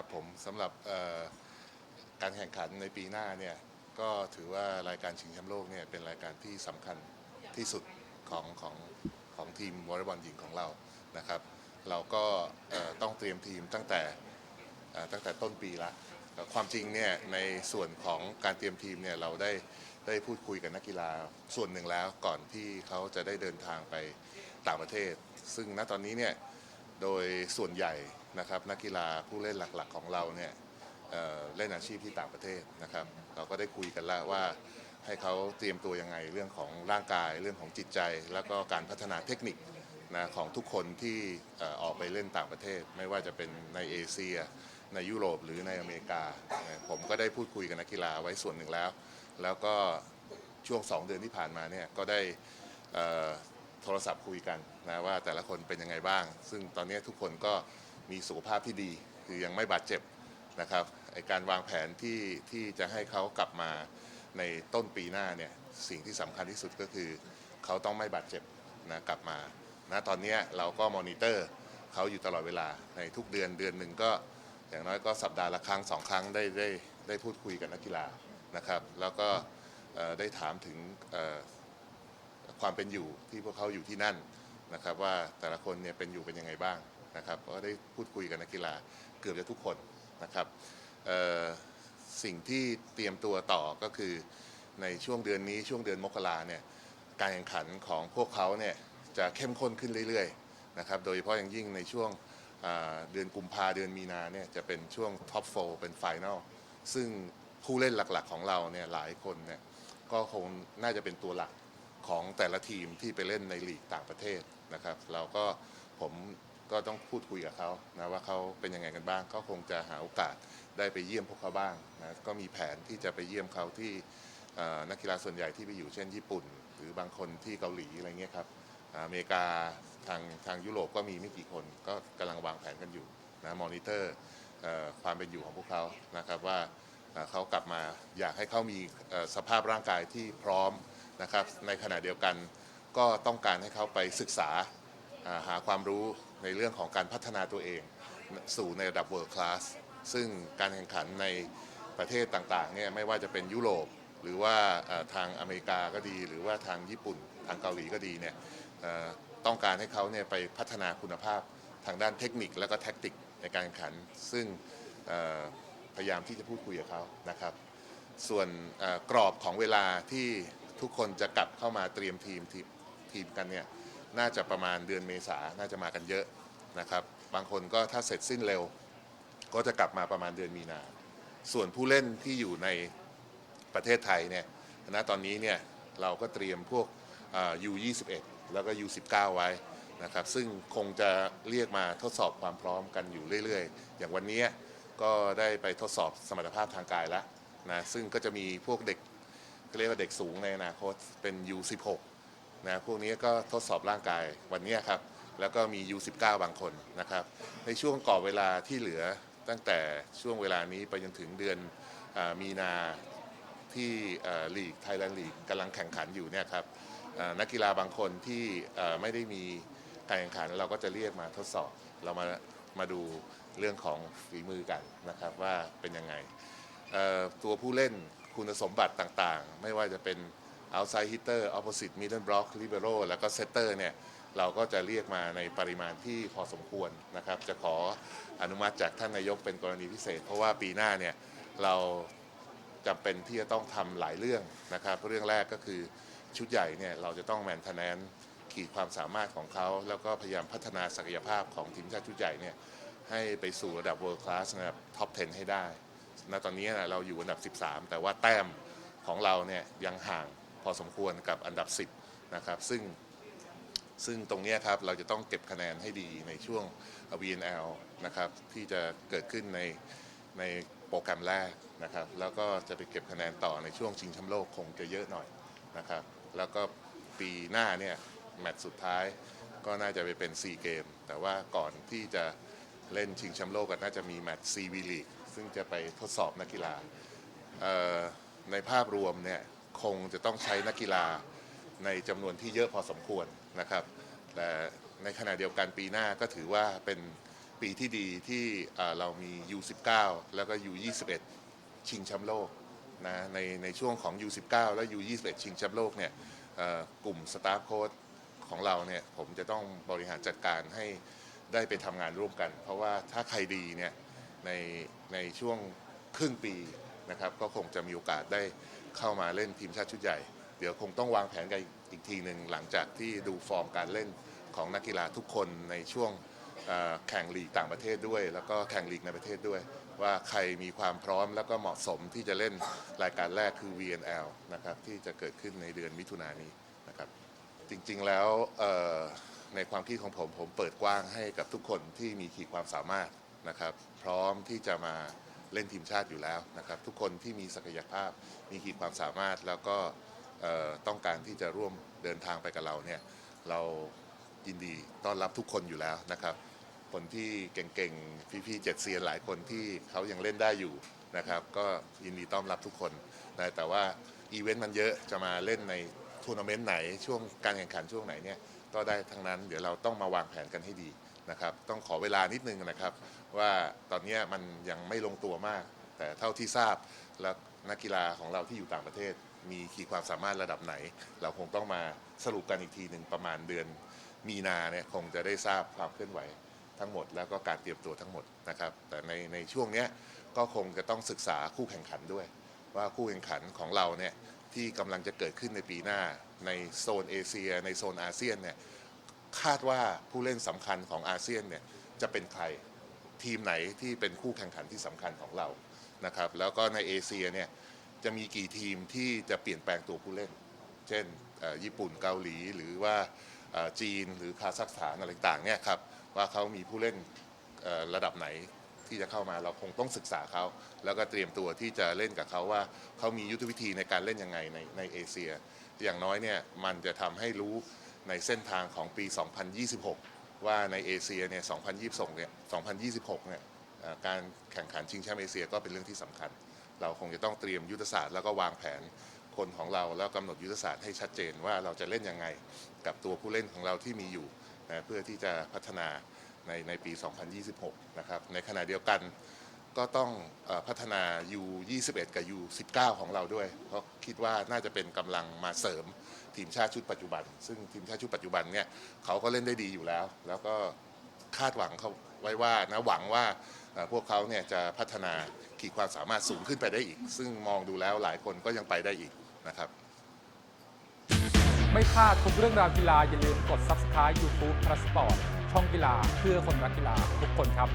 ครับผมสำหรับการแข่งขันในปีหน้าเนี่ยก็ถือว่ารายการชิงแชมป์โลกเนี่ยเป็นรายการที่สำคัญที่สุดของของของทีมวอลเลย์บอลหญิงของเรานะครับ เราก็ต้องเตรียมทีมตั้งแต่ตั้งแต่ต้นปีละความจริงเนี่ยในส่วนของการเตรียมทีมเนี่ยเราได้ได้พูดคุยกับนักกีฬาส่วนหนึ่งแล้วก่อนที่เขาจะได้เดินทางไปต่างประเทศ ซึ่งณตอนนี้เนี่ยโดยส่วนใหญ่ นะครับนักกีฬาผู้เล่นหลักๆของเราเนี่ยเเล่นอาชีพที่ต่างประเทศนะครับ เราก็ได้คุยกันแล้วว่าให้เขาเตรียมตัวยังไงเรื่องของร่างกายเรื่องของจิตใจ แล้วก็การพัฒนาเทคนิคนะของทุกคนที่ออกไปเล่นต่างประเทศ ไม่ว่าจะเป็นในเอเชีย ในยุโรปหรือในอเมริกา ผมก็ได้พูดคุยกับนักกีฬาไว้ส่วนหนึ่งแล้ว แล้วก็ช่วง 2 เดือนที่ผ่านมาเนี่ยก็ได้โทรศัพท์คุยกันนะว่าแต่ละคนเป็นยังไงบ้าง ซึ่งตอนนี้ทุกคนก็ มีสุขภาพที่ดี คือยังไม่บาดเจ็บนะครับไอการวางแผนที่ที่จะให้เขากลับมาในต้นปีหน้าเนี่ยสิ่งที่สำคัญที่สุดก็คือเขาต้องไม่บาดเจ็บนะกลับมานะตอนนี้เราก็มอนิเตอร์เขาอยู่ตลอดเวลาในทุกเดือนเดือนหนึ่งก็อย่างน้อยก็สัปดาห์ละครั้งสองครั้งได้ได้ได้พูดคุยกับนักกีฬานะครับ แล้วก็ได้ถามถึงความเป็นอยู่ที่พวกเขาอยู่ที่นั่นนะครับ ว่าแต่ละคนเนี่ยเป็นอยู่เป็นยังไงบ้าง นะครับก็ได้พูดคุยกับนักกีฬาเกือบจะทุกคนนะครับสิ่งที่เตรียมตัวต่อก็คือในช่วงเดือนนี้ช่วงเดือนมกราเนี่ยการแข่งขันของพวกเขาเนี่ยจะเข้มข้นขึ้นเรื่อยๆนะครับโดยเฉพาะอย่างยิ่งในช่วงเดือนกุมภาเดือนมีนาเนี่ยจะเป็นช่วงท็อปโฟเป็นไฟแนลซึ่งผู้เล่นหลักๆของเราเนี่ยหลายคนเนี่ยก็คงน่าจะเป็นตัวหลักของแต่ละทีมที่ไปเล่นในลีกต่างประเทศนะครับ เราก็ผม ก็ต้องพูดคุยกับเขานะว่าเขาเป็นยังไงกันบ้างเขาคงจะหาโอกาสได้ไปเยี่ยมพวกเขาบ้างนะก็มีแผนที่จะไปเยี่ยมเขาที่นักกีฬาส่วนใหญ่ที่ไปอยู่เช่นญี่ปุ่น หรือบางคนที่เกาหลีอะไรเงี้ยครับอเมริกาทางทางยุโรปก็มีไม่กี่คน ก็กำลังวางแผนกันอยู่นะมอนิเตอร์ความเป็นอยู่ของพวกเขานะครับว่าเขากลับมาอยากให้เขามีสภาพร่างกายที่พร้อมนะครับในขณะเดียวกันก็ต้องการให้เขาไปศึกษาหาความรู้ ในเรื่องของการพัฒนาตัวเอง สู่ในระดับ world class ซึ่งการแข่งขันในประเทศต่างๆเนี่ยไม่ว่าจะเป็นยุโรป หรือว่าทางอเมริกาก็ดี หรือว่าทางญี่ปุ่นทางเกาหลีก็ดีเนี่ยต้องการให้เขาเนี่ยไปพัฒนาคุณภาพทางด้านเทคนิคและก็แท็กติกในการแข่งขัน ซึ่งพยายามที่จะพูดคุยกับเขานะครับ ส่วนกรอบของเวลาที่ทุกคนจะกลับเข้ามาเตรียมทีมทีมกันเนี่ย น่าจะประมาณเดือนเมษาน่าจะมากันเยอะนะครับ บางคนก็ถ้าเสร็จสิ้นเร็ว ก็จะกลับมาประมาณเดือนมีนา ส่วนผู้เล่นที่อยู่ในประเทศไทยเนี่ยณตอนนี้เนี่ยเราก็เตรียมพวกอ่า U21 แล้วก็ U19 ไว้นะครับ ซึ่งคงจะเรียกมาทดสอบความพร้อมกันอยู่เรื่อยๆ อย่างวันนี้ก็ได้ไปทดสอบสมรรถภาพทางกายแล้วนะ ซึ่งก็จะมีพวกเด็กก็เรียกว่าเด็กสูงในอนาคตเป็น U16 นะพวกนี้ก็ทดสอบร่างกายวันนี้ครับ แล้วก็มี U19 บางคนนะครับ ในช่วงกรอบเวลาที่เหลือตั้งแต่ช่วงเวลานี้ไปจนถึงเดือนอมีนาที่ลีกไทยแลนด์ลีกกำลังแข่งขันอยู่เนี่ยครับนักกีฬาบางคนที่ไม่ได้มีการแข่งขันเราก็จะเรียกมาทดสอบเรามามาดูเรื่องของฝีมือกันนะครับว่าเป็นยังไงตัวผู้เล่นคุณสมบัติต่างๆ ไม่ว่าจะเป็น outside hitter opposite middle block libero แล้วก็ setter เนี่ยเราก็จะเรียกมาในปริมาณที่พอสมควรนะครับ จะขออนุมัติจากท่านนายกเป็นกรณีพิเศษ เพราะว่าปีหน้าเนี่ยเราจำเป็นที่จะต้องทำหลายเรื่องนะครับ เรื่องแรกก็คือชุดใหญ่เนี่ยเราจะต้องแมนเทนแนนขีดความสามารถของเขา แล้วก็พยายามพัฒนาศักยภาพของทีมชาติชุดใหญ่เนี่ยให้ไปสู่ระดับ world class นะครับ top 10 ให้ได้ณตอนนี้นะเราอยู่อันดับ 13 แต่ว่าแต้มของเราเนี่ยยังห่าง พอสมควรกับอันดับ 10 นะครับ ซึ่งซึ่งตรงนี้ครับเราจะต้องเก็บคะแนนให้ดีในช่วง VNL นะครับที่จะเกิดขึ้นในในโปรแกรมแรกนะครับ แล้วก็จะไปเก็บคะแนนต่อในช่วงชิงแชมป์โลกคงจะเยอะหน่อยนะครับ แล้วก็ปีหน้าเนี่ยแมตช์สุดท้ายก็น่าจะไปเป็น 4 เกม แต่ว่าก่อนที่จะเล่นชิงแชมป์โลกก็น่าจะมีแมตช์ซีวีลีกซึ่งจะไปทดสอบนักกีฬาในภาพรวมเนี่ย คงจะต้องใช้นักกีฬาในจำนวนที่เยอะพอสมควรนะครับ แต่ในขณะเดียวกันปีหน้าก็ถือว่าเป็นปีที่ดีที่เรามี U19 แล้วก็ U21 ชิงแชมป์โลกนะในในช่วงของ U19 และ U21 ชิงแชมป์โลกเนี่ยกลุ่มสตาฟโค้ชของเราเนี่ยผมจะต้องบริหารจัดการให้ได้ไปทำงานร่วมกัน เพราะว่าถ้าใครดีเนี่ยในในช่วงครึ่งปีนะครับก็คงจะมีโอกาสได้ เข้ามาเล่นทีมชาติชุดใหญ่ เดี๋ยวคงต้องวางแผนกันอีกทีหนึ่งหลังจากที่ดูฟอร์มการเล่นของนักกีฬาทุกคนในช่วงแข่งลีกต่างประเทศด้วย แล้วก็แข่งลีกในประเทศด้วย ว่าใครมีความพร้อมแล้วก็เหมาะสมที่จะเล่นรายการแรกคือ VNL นะครับที่จะเกิดขึ้นในเดือนมิถุนายนนี้นะครับจริงๆแล้วในความคิดของผมผมเปิดกว้างให้กับทุกคนที่มีขีดความสามารถนะครับ พร้อมที่จะมา เล่นทีมชาติอยู่แล้วนะครับ ทุกคนที่มีศักยภาพมีขีดความสามารถแล้วก็ต้องการที่จะร่วมเดินทางไปกับเราเนี่ยเรายินดีต้อนรับทุกคนอยู่แล้วนะครับ คนที่เก่งๆพี่ๆเจ็ดเซียนหลายคนที่เขายังเล่นได้อยู่นะครับ ก็ยินดีต้อนรับทุกคนนะแต่ว่าอีเวนต์มันเยอะจะมาเล่นในทัวร์นาเมนต์ไหนช่วงการแข่งขันช่วงไหนเนี่ยก็ได้ทั้งนั้นเดี๋ยวเราต้องมาวางแผนกันให้ดีนะครับ ต้องขอเวลานิดนึงนะครับ ว่าตอนนี้มันยังไม่ลงตัวมาก แต่เท่าที่ทราบแล้วนักกีฬาของเราที่อยู่ต่างประเทศ มีขีดความสามารถระดับไหน เราคงต้องมาสรุปกันอีกทีหนึ่งประมาณเดือนมีนาเนี่ยคงจะได้ทราบความเคลื่อนไหวทั้งหมด แล้วก็การเตรียมตัวทั้งหมดนะครับ แต่ในในช่วงเนี้ยก็คงจะต้องศึกษาคู่แข่งขันด้วย ว่าคู่แข่งขันของเราเนี่ยที่กำลังจะเกิดขึ้นในปีหน้า ในโซนเอเชีย ในโซนอาเซียนเนี่ยคาดว่าผู้เล่นสำคัญของอาเซียนเนี่ยจะเป็นใคร ทีมไหนที่เป็นคู่แข่งขันที่สำคัญของเรานะครับแล้วก็ในเอเชียเนี่ยจะมีกี่ทีมที่จะเปลี่ยนแปลงตัวผู้เล่น เช่นญี่ปุ่นเกาหลีหรือว่าจีนหรือคาซัคสถานอะไรต่างๆเนี่ยครับว่าเขามีผู้เล่นระดับไหนที่จะเข้ามาเราคงต้องศึกษาเขา แล้วก็เตรียมตัวที่จะเล่นกับเขาว่าเขามียุทธวิธีในการเล่นยังไงในในเอเชีย อย่างน้อยเนี่ยมันจะทำให้รู้ในเส้นทางของปี 2026 ว่าในเอเชียเนี่ย 2026 เนี่ย 2026 เนี่ยการแข่งขันชิงแชมป์เอเชียก็เป็นเรื่องที่สำคัญ เราคงจะต้องเตรียมยุทธศาสตร์แล้วก็วางแผนคนของเราแล้วกำหนดยุทธศาสตร์ให้ชัดเจนว่าเราจะเล่นยังไงกับตัวผู้เล่นของเราที่มีอยู่นะเพื่อที่จะพัฒนาในในปี 2026 นะครับ ในขณะเดียวกัน ก็ต้องอพัฒนา U21 กับ U19 ของเราด้วย เพราะคิดว่าน่าจะเป็นกำลังมาเสริมทีมชาติชุดปัจจุบัน ซึ่งทีมชาติชุดปัจจุบันเนี่ยเขาก็เล่นได้ดีอยู่แล้ว แล้วก็คาดหวังเขาไว้ว่านะหวังว่าพวกเขาเนี่ยจะพัฒนาขีดความสามารถสูงขึ้นไปได้อีก ซึ่งมองดูแล้วหลายคนก็ยังไปได้อีกนะครับไม่พลาดทุกเรื่องราวกีฬาอย่าลืมกด Subscribe YouTube p l u s Sport ช่องกีฬาเพื่อคนรักกีฬาทุกคนครับ